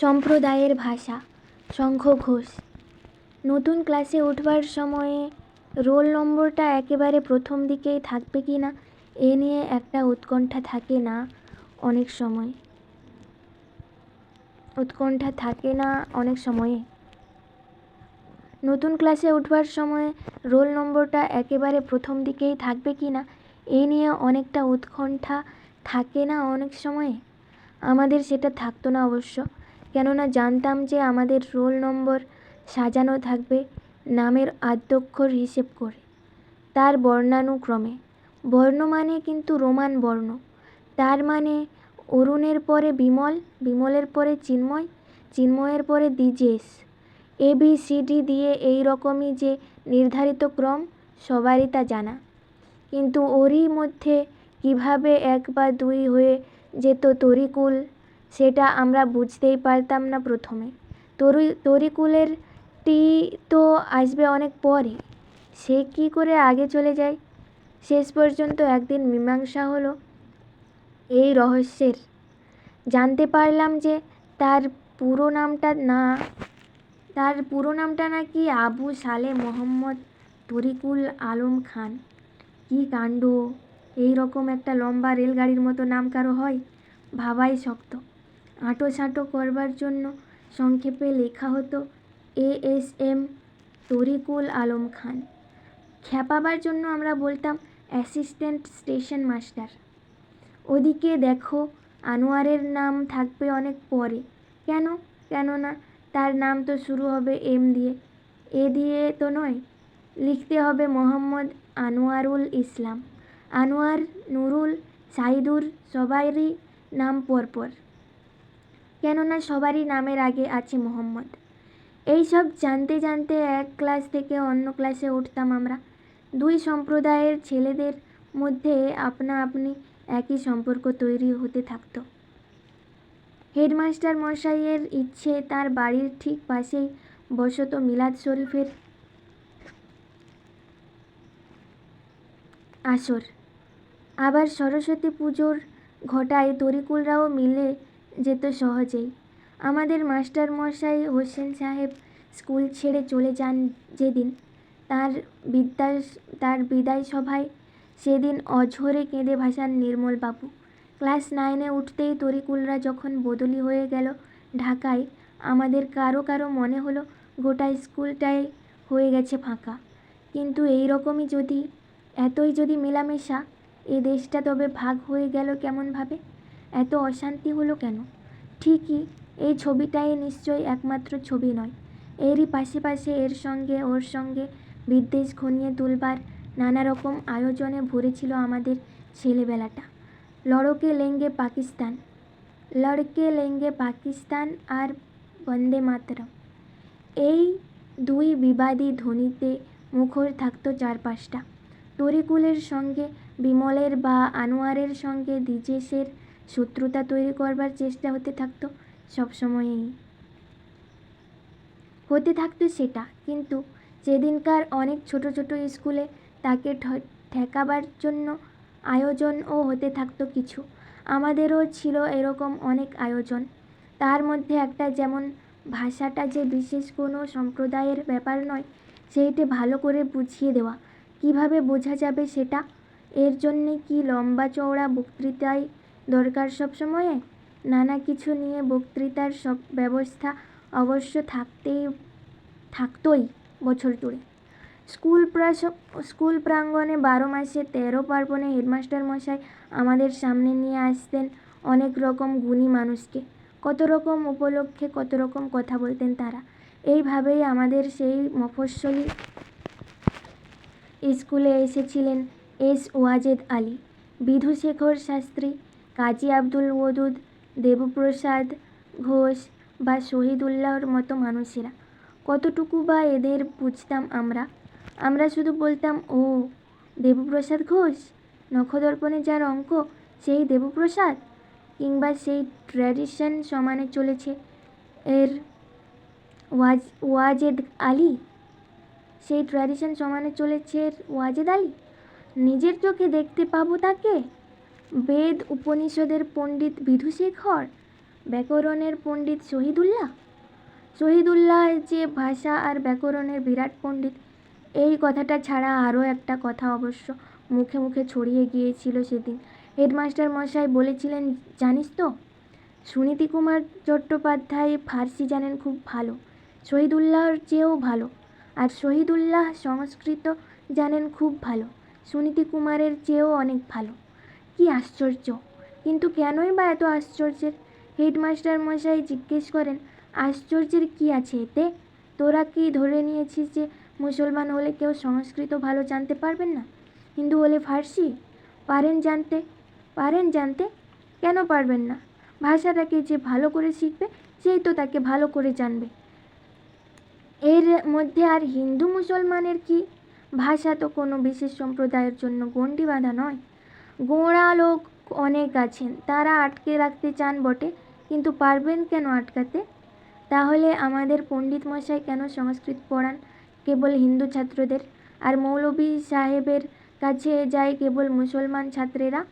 সম্প্রদায়ের ভাষা শঙ্খ ঘোষ। নতুন ক্লাসে উঠবার সময়ে রোল নম্বরটা একেবারে প্রথম দিকেই থাকবে কি না, এ নিয়ে একটা উৎকণ্ঠা থাকে না অনেক সময়। উৎকণ্ঠা থাকে না অনেক সময়ে। নতুন ক্লাসে উঠবার সময় রোল নম্বরটা একেবারে প্রথম দিকেই থাকবে কি না, এ নিয়ে অনেকটা উৎকণ্ঠা থাকে না অনেক সময়ে? আমাদের সেটা থাকতো না অবশ্য। কেননা জানতাম যে আমাদের রোল নম্বর সাজানো থাকবে নামের আদ্যক্ষর হিসেব করে। তার বর্ণানুক্রমে। বর্ণ মানে কিন্তু রোমান বর্ণ। তার মানে অরুণের পরে বিমল, বিমলের পরে চিন্ময়, চিন্ময়ের পরে Dwijesh. A, B, C, D দিয়ে এই রকমই যে নির্ধারিত ক্রম, সবারই তা জানা। কিন্তু ওরই মধ্যে কীভাবে এক বা দুই হয়ে যেত তরিকুল সেটা আমরা বুঝতেই পারতাম না প্রথমে। তরু তরিকুলের টি তো আসবে অনেক পরে। সে কী করে আগে চলে যায়? শেষ পর্যন্ত একদিন মীমাংসা হলো এই রহস্যের। জানতে পারলাম যে তার পুরো নামটা না, তার পুরো নামটা নাকি আবু সালে মোহাম্মদ তরিকুল আলম খান। কী কাণ্ড, এই রকম একটা লম্বা রেলগাড়ির মতো নাম কারও হয়, ভাবাই শক্ত। আঁটো সাঁটো করবার জন্য সংক্ষেপে লেখা হতো, A S M Tariqul Alam Khan. খ্যাপাবার জন্য আমরা বলতাম অ্যাসিস্ট্যান্ট স্টেশন মাস্টার। ওদিকে দেখো, আনোয়ারের নাম থাকবে অনেক পরে। কেন? কেননা তার নাম তো শুরু হবে এম দিয়ে। এ দিয়ে তো নয়, লিখতে হবে মোহাম্মদ আনোয়ারুল ইসলাম। আনোয়ার, নুরুল, সাইদুর সবারই নাম পরপর। কেননা সবারই নামের আগে আছে মোহাম্মদ। এই সব জানতে জানতে এক ক্লাস থেকে অন্য ক্লাসে উঠতাম আমরা। দুই সম্প্রদায়ের ছেলেদের মধ্যে আপনা আপনি একই সম্পর্ক তৈরি হতে থাকতো। হেডমাস্টার মশাইয়ের ইচ্ছে তার বাড়ির ঠিক পাশেই বসত মিলাদ শরীফের আসর। আবার সরস্বতী পুজোর ঘটায় তরিকুলরাও মিলে যেত সহজেই। আমাদের মাস্টার মশাই হোসেন সাহেব স্কুল ছেড়ে চলে যান যেদিন। তার বিদ্যা তার বিদায় সভায় সেদিন অঝরে কেঁদে ভাসান নির্মলবাবু ক্লাস নাইনে উঠতেই তরিকুলরা যখন বদলি হয়ে গেল ঢাকায়, আমাদের কারও কারও মনে হলো গোটা স্কুলটাই হয়ে গেছে ফাঁকা। কিন্তু এই রকমই যদি, এতই যদি মেলামেশা, এ দেশটা তবে ভাগ হয়ে গেল কেমনভাবে? এত অশান্তি হলো কেন? ঠিকই, এই ছবিটাই নিশ্চয়ই একমাত্র ছবি নয়। এরই পাশে এর সঙ্গে ওর সঙ্গে বিদ্বেষ ঘনিয়ে তুলবার নানা রকম আয়োজনে ভরেছিল আমাদের ছেলেবেলাটা। লড়কে লেঙ্গে পাকিস্তান। লড়কে লেঙ্গে পাকিস্তান আর বন্দে মাতরম। এই দুই বিবাদী ধ্বনিতে মুখর থাকতো চারপাশটা। তরিকুলের সঙ্গে বিমলের বা আনোয়ারের সঙ্গে দ্বিজেশের শত্রুতা তৈরি করবার চেষ্টা হতে থাকতো, সবসময়ই। হতে থাকতো সেটা, কিন্তু সেদিনকার অনেক ছোট ছোট স্কুলে তাকে ঠেকাবার জন্য আয়োজনও হতে থাকতো কিছু। আমাদেরও ছিল এরকম অনেক আয়োজন। তার মধ্যে একটা যেমন ভাষাটা যে বিশেষ কোনো সম্প্রদায়ের ব্যাপার নয়, সেইটে ভালো করে বুঝিয়ে দেওয়া। কীভাবে বোঝা যাবে সেটা? এর জন্যে কি লম্বা চওড়া বক্তৃতাই দরকার সব সময়ে? নানা কিছু নিয়ে বক্তৃতার সব ব্যবস্থা অবশ্য থাকতেই, থাকতই বছর জুড়ে। স্কুল স্কুল প্রাঙ্গণে বারো মাসে তেরো পার্বণে হেডমাস্টার মশাই আমাদের সামনে নিয়ে আসতেন অনেক রকম গুণী মানুষকে। কত রকম উপলক্ষে কত রকম কথা বলতেন তারা। এইভাবেই আমাদের সেই মফস্বলী স্কুলে এসেছিলেন এস ওয়াজেদ আলী, বিধুশেখর শাস্ত্রী কাজী আব্দুল ওদুদ, দেবপ্রসাদ ঘোষ বা শহীদুল্লাহর মতো মানুষেরা। কতটুকু বা এদের বুঝতাম আমরা? আমরা শুধু বলতাম, ও, দেবপ্রসাদ ঘোষ? নখদর্পণে যার অঙ্ক, সেই দেবপ্রসাদ? কিংবা, সেই ট্র্যাডিশন সমানে চলেছে এর ওয়াজ, ওয়াজেদ আলী? সেই ট্র্যাডিশন সমানে চলেছে ওয়াজেদ আলী? নিজের চোখে দেখতে পাবো তাকে? বেদ উপনিষদের পণ্ডিত বিধুশেখর, ব্যাকরণের পণ্ডিত শহীদুল্লাহ। শহীদুল্লাহ যে ভাষা আর ব্যাকরণের বিরাট পণ্ডিত, এই কথাটা ছাড়া আরও একটা কথা অবশ্য মুখে মুখে ছড়িয়ে গিয়েছিল সেদিন। হেডমাস্টার মশাই বলেছিলেন, জানিস তো, সুনীতি কুমার চট্টোপাধ্যায় ফার্সি জানেন খুব ভালো, শহীদুল্লাহর চেয়েও ভালো, আর শহীদুল্লাহ সংস্কৃত জানেন খুব ভালো, সুনীতি কুমারের চেয়েও অনেক ভালো। কি আশ্চর্য? কিন্তু কেনই বা এত আশ্চর্যের? হেডমাস্টার মশাই জিজ্ঞেস করেন, আশ্চর্যের কি আছে এতে? তোরা কি ধরে নিয়েছিস যে মুসলমান হলে কেউ সংস্কৃত ভালো জানতে পারবেন না? হিন্দু হলে ফার্সি? পারেন জানতে? পারেন জানতে? কেন পারবেন না? ভাষাটাকে যে ভালো করে শিখবে, সেই তো তাকে ভালো করে জানবে। এর মধ্যে আর হিন্দু মুসলমানের কি? ভাষা তো কোনো বিশেষ সম্প্রদায়ের জন্য গণ্ডি বাঁধা নয়। গোঁড়া লোক অনেক আছেন। তারা আটকে রাখতে চান বটে, কিন্তু পারবেন কেন আটকাতে? তাহলে আমাদের পণ্ডিত মশাই কেন সংস্কৃত পড়ান কেবল হিন্দু ছাত্রদের? আর মৌলভী সাহেবের কাছে যায় কেবল মুসলমান ছাত্রেরা?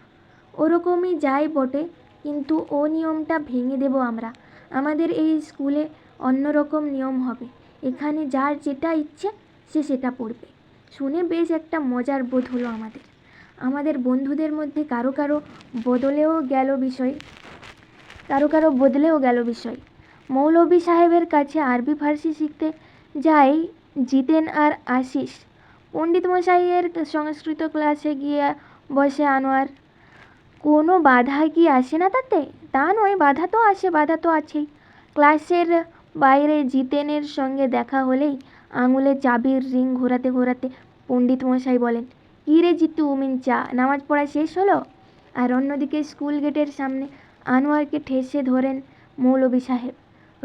ওরকমই যায় বটে, কিন্তু ও নিয়মটা ভেঙে দেব আমরা। আমাদের এই স্কুলে অন্যরকম নিয়ম হবে। এখানে যার যেটা ইচ্ছে, সে সেটা পড়বে। শুনে বেশ একটা মজার বোধ হলো আমাদের। আমাদের বন্ধুদের মধ্যে কারও কারও বদলেও গেল বিষয়, কারও কারও বদলেও গেল বিষয়। মৌলভী সাহেবের কাছে আরবি ফার্সি শিখতে যাই, জিতেন আর আশিস। পণ্ডিত মশাইয়ের সংস্কৃত ক্লাসে গিয়ে বসে আনোয়ার, কোনো বাধা কি আসে না তাতে? তা নয়, বাধা তো আসে, বাধা তো আছেই। ক্লাসের বাইরে জিতেনের সঙ্গে দেখা হলেই আঙুলে চাবির রিং ঘোরাতে ঘোরাতে পণ্ডিত মশাই বলেন কী রে জিতু মিঞ্চা নামাজ পড়া শেষ হলো? আর অন্যদিকে স্কুল গেটের সামনে আনোয়ারকে ঠেসে ধরেন মৌলভী সাহেব।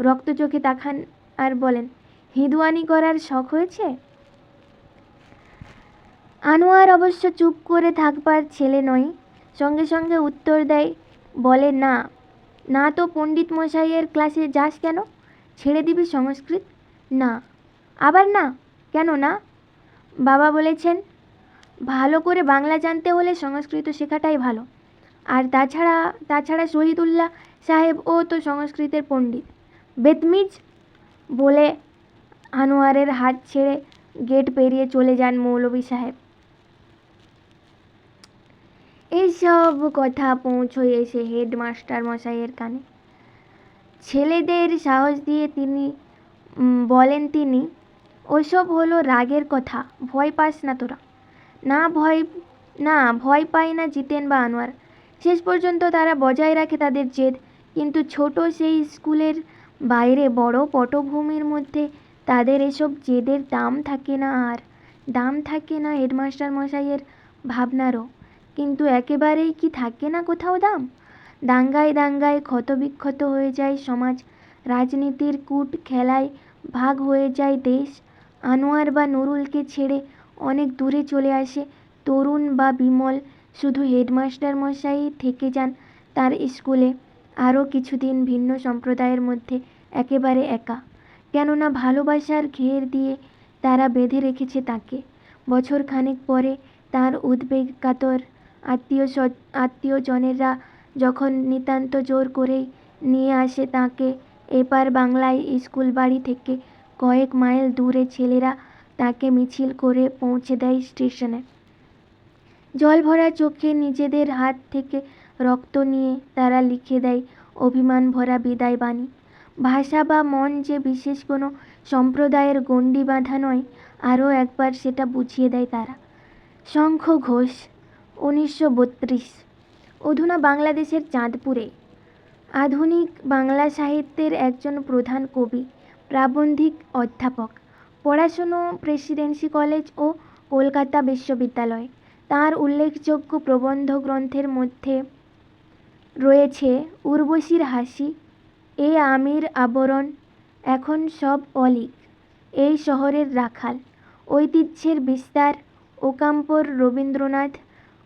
রক্ত চোখে তাকান আর বলেন, হিঁদুয়ানি করার শখ হয়েছে? আনোয়ার অবশ্য চুপ করে থাকবার ছেলে নয়। সঙ্গে সঙ্গে উত্তর দেয়, বলে না। না তো পণ্ডিত মশাইয়ের ক্লাসে যাস কেন? ছেড়ে দিবি সংস্কৃত? না। আবার না? কেন না? বাবা বলেছেন ভালো করে বাংলা জানতে হলে সংস্কৃত শেখাটাই ভালো। আর তাছাড়া তাছাড়া শহীদুল্লাহ সাহেব ও তো সংস্কৃতের পণ্ডিত। বেতমিজ বলে আনোয়ারের হাত ছেড়ে গেট পেরিয়ে চলে যান মৌলভী সাহেব। এইসব কথা পৌঁছয় এসে হেডমাস্টার মশাইয়ের কানে। ছেলেদের সাহস দিয়ে তিনি বলেন তিনি, ওসব হলো রাগের কথা, ভয় পাস না তোরা। না ভয় না ভয় পায় না জিতেন বা আনোয়ার। শেষ পর্যন্ত তারা বজায় রাখে তাদের জেদ, কিন্তু ছোট সেই স্কুলের বাইরে বড় পটভূমির মধ্যে তাদের এসব জেদের দাম থাকে না আর, দাম থাকে না হেডমাস্টার মশাইয়ের ভাবনারও। কিন্তু একেবারেই কি থাকে না কোথাও দাম? দাঙ্গায় দাঙ্গায় ক্ষতবিক্ষত হয়ে যায় সমাজ, রাজনীতির কূট খেলায় ভাগ হয়ে যায় দেশ। আনোয়ার বা নুরুলকে ছেড়ে অনেক দূরে চলে আসে। তরুণ বা বিমল শুধু হেডমাস্টার মশাই থেকে যান তার স্কুলে। আরও কিছুদিন ভিন্ন সম্প্রদায়ের মধ্যে একেবারে একা। কেননা ভালোবাসার ঘের দিয়ে তারা বেঁধে রেখেছে তাকে। বছর খানেক পরে তার উদ্বেগ কাতর আত্মীয় আত্মীয়জনেরা যখন নিতান্ত জোর করেই নিয়ে আসে তাকে, এপার বাংলায় স্কুল বাড়ি থেকে কয়েক মাইল দূরে ছেলেরা তাকে মিছিল করে পৌঁছে দেয় স্টেশনে। জল ভরা চোখে নিজেদের হাত থেকে রক্ত নিয়ে তারা লিখে দেয়, অভিমান ভরা বিদায় বাণী। ভাষা বা মন যে বিশেষ কোনো সম্প্রদায়ের গণ্ডি বাঁধা নয়, আরও একবার সেটা বুঝিয়ে দেয় তারা। শঙ্খ ঘোষ, উনিশশো বত্রিশ। অধুনা বাংলাদেশের চাঁদপুরে। আধুনিক বাংলা সাহিত্যের একজন প্রধান কবি, প্রাবন্ধিক অধ্যাপক। পড়াশুনো, প্রেসিডেন্সি কলেজ ও কলকাতা বিশ্ববিদ্যালয়। তার উল্লেখযোগ্য প্রবন্ধ গ্রন্থের মধ্যে রয়েছে, উর্বশীর হাসি, এ আমির আবরণ, এখন সব অলিক, এই শহরের রাখাল, ঐতিহ্যের বিস্তার, ওকাম্পর রবীন্দ্রনাথ,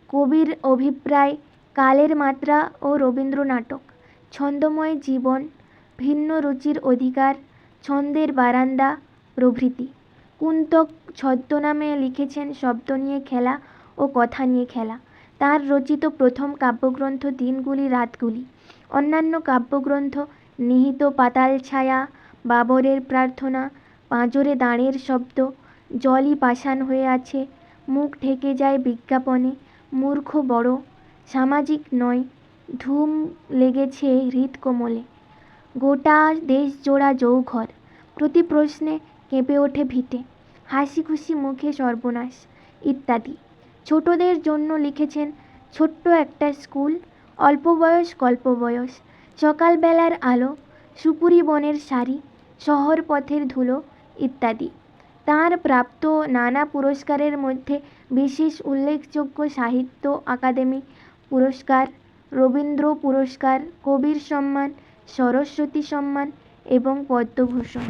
কবির অভিপ্রায়, কালের মাত্রা ও রবীন্দ্র নাটক ছন্দময় জীবন, ভিন্ন রুচির অধিকার, ছন্দের বারান্দা প্রভৃতি। কুন্তক ছদ্মনামে লিখেছেন শব্দ নিয়ে খেলা ও কথা নিয়ে খেলা। তার রচিত প্রথম কাব্যগ্রন্থ দিনগুলি, রাতগুলি। অন্যান্য কাব্যগ্রন্থ নিহিত পাতাল ছায়া, বাবরের প্রার্থনা, পাঁজরে দাঁড়ের শব্দ, জলই পাষাণ হয়ে আছে, মুখ ঢেকে যায় বিজ্ঞাপনে, মূর্খ বড়, সামাজিক নয়, ধুম লেগেছে হৃৎকমলে। গোটা দেশ জোড়া জৌঘর প্রতি প্রশ্নে কেঁপে ওঠে ভিটে। হাসি খুশি মুখে সর্বনাশ, ইত্যাদি। ছোটদের জন্য লিখেছেন ছোট্ট একটা স্কুল, অল্প বয়স, গল্প বয়স, সকালবেলার আলো, সুপুরি বনের শাড়ি, শহর পথের ধুলো, ইত্যাদি। তাঁর প্রাপ্ত নানা পুরস্কারের মধ্যে বিশেষ উল্লেখযোগ্য সাহিত্য আকাদেমি পুরস্কার, রবীন্দ্র পুরস্কার, কবির সম্মান, সরস্বতী সম্মান এবং পদ্মভূষণ।